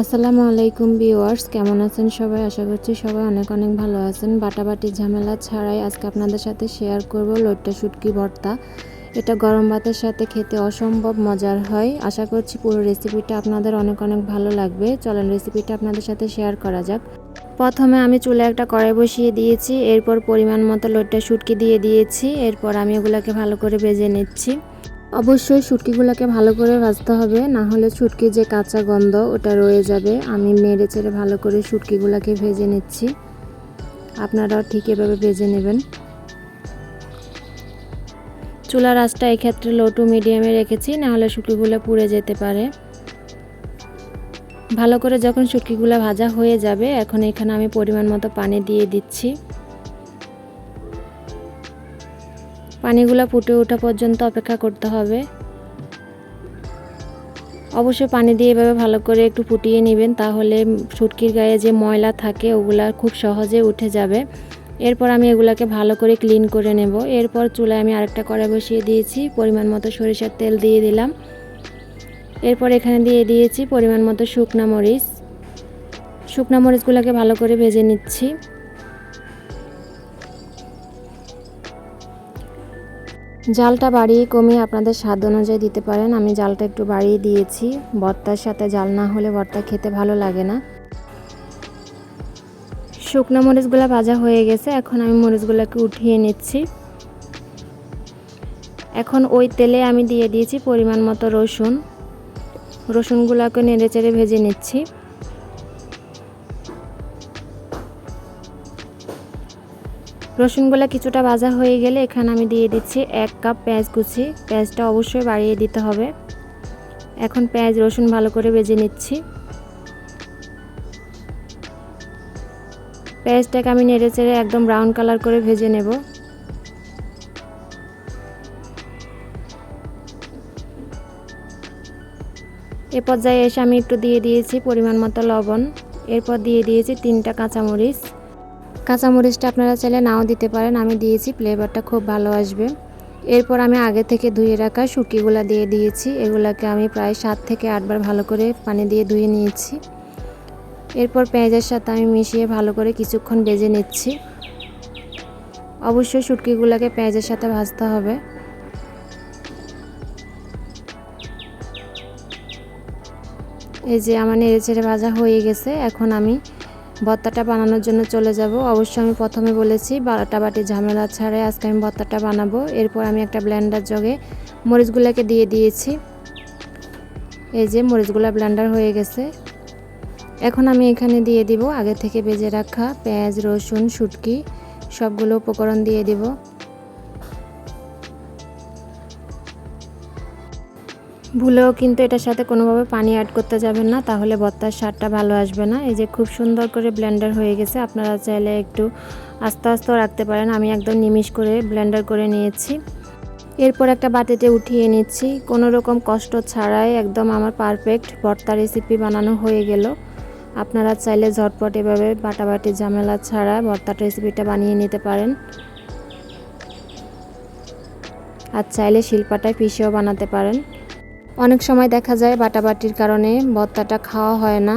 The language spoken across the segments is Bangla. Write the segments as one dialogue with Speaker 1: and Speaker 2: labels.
Speaker 1: আসসালামু আলাইকুম ভিউয়ার্স, কেমন আছেন সবাই? আশা করছি সবাই অনেক অনেক ভালো আছেন। বাটাবাটি ঝামেলা ছাড়াই আজকে আপনাদের সাথে শেয়ার করব লোট্টা শুটকি ভর্তা। এটা গরম ভাতের সাথে খেতে অসম্ভব মজার হয়। আশা করছি পুরো রেসিপিটা আপনাদের অনেক অনেক ভালো লাগবে। চলেন রেসিপিটা আপনাদের সাথে শেয়ার করা যাক। প্রথমে আমি চুলে একটা কড়াই বসিয়ে দিয়েছি। এরপর পরিমাণ মতো লোট্টা শুটকি দিয়ে দিয়েছি। এরপর আমি ওগুলোকে ভালো করে ভেজে নিচ্ছি। অবশ্যই শুটকিগুলোকে ভালো করে ভাজতে হবে, না হলে শুটকির যে কাঁচা গন্ধ ওটা রয়ে যাবে। আমি মেরে চেড়ে ভালো করে শুটকিগুলোকে ভেজে নিচ্ছি। আপনারাও ঠিক এভাবে ভেজে নেবেন। চুলার আঁচটা এক্ষেত্রে লো টু মিডিয়ামে রেখেছি নাহলে শুটকিগুলো পুড়ে যেতে পারে। ভালো করে যখন শুটকিগুলো ভাজা হয়ে যাবে, এখন এখানে আমি পরিমাণ মতো পানি দিয়ে দিচ্ছি। পানিগুলো ফুটে ওঠা পর্যন্ত অপেক্ষা করতে হবে। অবশ্যই পানি দিয়ে এভাবে ভালো করে একটু ফুটিয়ে নেবেন, তাহলে শুটকির গায়ে যে ময়লা থাকে ওগুলা খুব সহজে উঠে যাবে। এরপর আমি এগুলাকে ভালো করে ক্লিন করে নেব। এরপর চুলায় আমি আরেকটা কড়াই বসিয়ে দিয়েছি, পরিমাণ মতো সরিষার তেল দিয়ে দিলাম। এরপর এখানে দিয়ে দিয়েছি পরিমাণ মতো শুকনা মরিচ। শুকনা মরিচগুলোকে ভালো করে ভেজে নিচ্ছি। জালটা বাড়িয়ে কমিয়ে আপনাদের স্বাদ অনুযায়ী দিতে পারেন। আমি জালটা একটু বাড়িয়ে দিয়েছি। ভর্তার সাথে জাল না হলে ভর্তা খেতে ভালো লাগে না। শুকনো মরিচগুলো ভাজা হয়ে গেছে। এখন আমি মরিচগুলোকে উঠিয়ে নিচ্ছি। এখন ওই তেলে আমি দিয়ে দিয়েছি পরিমাণ মতো রসুন। রসুনগুলোকে নেড়ে চেড়ে ভেজে নিচ্ছি। রসুনগুলো কিছুটা ভাজা হয়ে গেলে এখানে আমি দিয়ে দিচ্ছি এক কাপ পেঁয়াজ কুচি। পেঁয়াজটা অবশ্যই বাড়িয়ে দিতে হবে। এখন পেঁয়াজ, রসুন ভালো করে ভেজে নিচ্ছি। পেঁয়াজটাকে আমি নেড়ে চেড়ে একদম ব্রাউন কালার করে ভেজে নেব। এ পর্যায়ে এসে আমি একটু দিয়ে দিয়েছি পরিমাণ মতো লবণ। এরপর দিয়ে দিয়েছি তিনটা কাঁচামরিচ। কাঁচামরিচটা আপনারা চাইলে নাও দিতে পারেন। আমি দিয়েছি ফ্লেভারটা খুব ভালো আসবে। এরপর আমি আগে থেকে ধুয়ে রাখা শুকিগুলো দিয়ে দিয়েছি। এগুলাকে আমি প্রায় সাত থেকে আটবার ভালো করে পানি দিয়ে ধুয়ে নিয়েছি। এরপর পেঁয়াজের সাথে আমি মিশিয়ে ভালো করে কিছুক্ষণ বেজে নিচ্ছি। অবশ্যই শুটকিগুলোকে পেঁয়াজের সাথে ভাজতে হবে। এই যে আমার নেড়ে চেড়ে ভাজা হয়ে গেছে। এখন আমি ভর্তাটা বানানোর জন্য চলে যাব। অবশ্যই আমি প্রথমে বলেছি বারোটা বাটি ঝামেলা ছাড়াই আজকে আমি ভর্তাটা বানাবো। এরপর আমি একটা ব্ল্যান্ডার জগে মরিচগুলোকে দিয়ে দিয়েছি। এই যে মরিচগুলো ব্ল্যান্ডার হয়ে গেছে। এখন আমি এখানে দিয়ে দিব আগে থেকে বেজে রাখা পেঁয়াজ, রসুন, শুটকি, সবগুলো উপকরণ দিয়ে দিব। ভুলেও কিন্তু এটার সাথে কোনোভাবে পানি অ্যাড করতে যাবেন না, তাহলে ভর্তার স্বাদটা ভালো আসবে না। এই যে খুব সুন্দর করে ব্লেন্ডার হয়ে গেছে, আপনারা চাইলে একটু আস্তে আস্তে রাখতে পারেন। আমি একদম নিমিশ করে ব্লেন্ডার করে নিয়েছি। এরপর একটা বাটিতে উঠিয়ে নিচ্ছি। কোনো রকম কষ্ট ছাড়াই একদম আমার পারফেক্ট ভর্তা রেসিপি বানানো হয়ে গেল। আপনারা চাইলে ঝটপট এভাবে বাটাবাটি ঝামেলা ছাড়া ভর্তার রেসিপিটা বানিয়ে নিতে পারেন। আর চাইলে শিল্পাটায় পিসেও বানাতে পারেন। অনেক সময় দেখা যায় বাটাবাটির কারণে ভর্তাটা খাওয়া হয় না,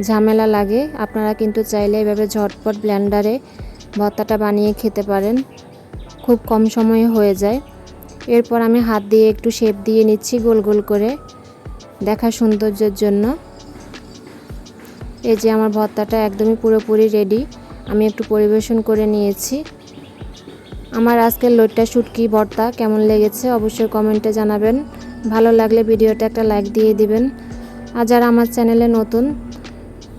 Speaker 1: ঝামেলা লাগে। আপনারা কিন্তু চাইলে এভাবে ঝটপট ব্ল্যান্ডারে ভর্তাটা বানিয়ে খেতে পারেন। খুব কম সময়ে হয়ে যায়। এরপর আমি হাত দিয়ে একটু শেপ দিয়ে নিচ্ছি গোল গোল করে দেখা সৌন্দর্যের জন্য। এই যে আমার ভর্তাটা একদমই পুরোপুরি রেডি আমি একটু পরিবেশন করে নিয়েছি। আমার আজকের লোটটা শুটকি ভর্তা, কেমন লেগেছে অবশ্যই কমেন্টে জানাবেন। ভালো লাগলে ভিডিওটা একটা লাইক দিয়ে দিবেন। আর যারা আমার চ্যানেলে নতুন,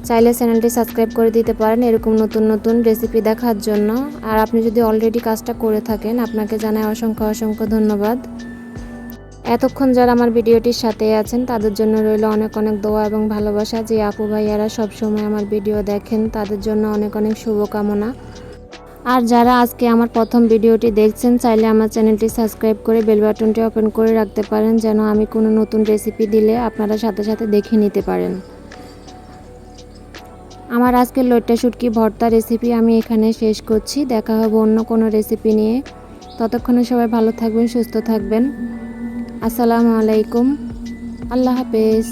Speaker 1: চাইলে চ্যানেলটি সাবস্ক্রাইব করে দিতে পারেন এরকম নতুন নতুন রেসিপি দেখার জন্য। আর আপনি যদি অলরেডি কাজটা করে থাকেন, আপনাকে জানাই অসংখ্য অসংখ্য ধন্যবাদ। এতক্ষণ যারা আমার ভিডিওটির সাথে আছেন, তাদের জন্য রইল অনেক অনেক দোয়া এবং ভালোবাসা যে আপু ভাইয়ারা সবসময় আমার ভিডিও দেখেন, তাদের জন্য অনেক অনেক শুভকামনা। আর যারা আজকে আমার প্রথম ভিডিওটি দেখছেন, চাইলে আমার চ্যানেলটি সাবস্ক্রাইব করে বেল বাটনটি ওপেন করে রাখতে পারেন, যেন আমি কোনো নতুন রেসিপি দিলে আপনারা সাথে সাথে দেখে নিতে পারেন। আমার আজকের লোট্টা শুটকি ভর্তা রেসিপি আমি এখানে শেষ করছি। দেখা হবে অন্য কোনো রেসিপি নিয়ে। ততক্ষণে সবাই ভালো থাকবেন, সুস্থ থাকবেন। আসসালামু আলাইকুম। আল্লাহ হাফেজ।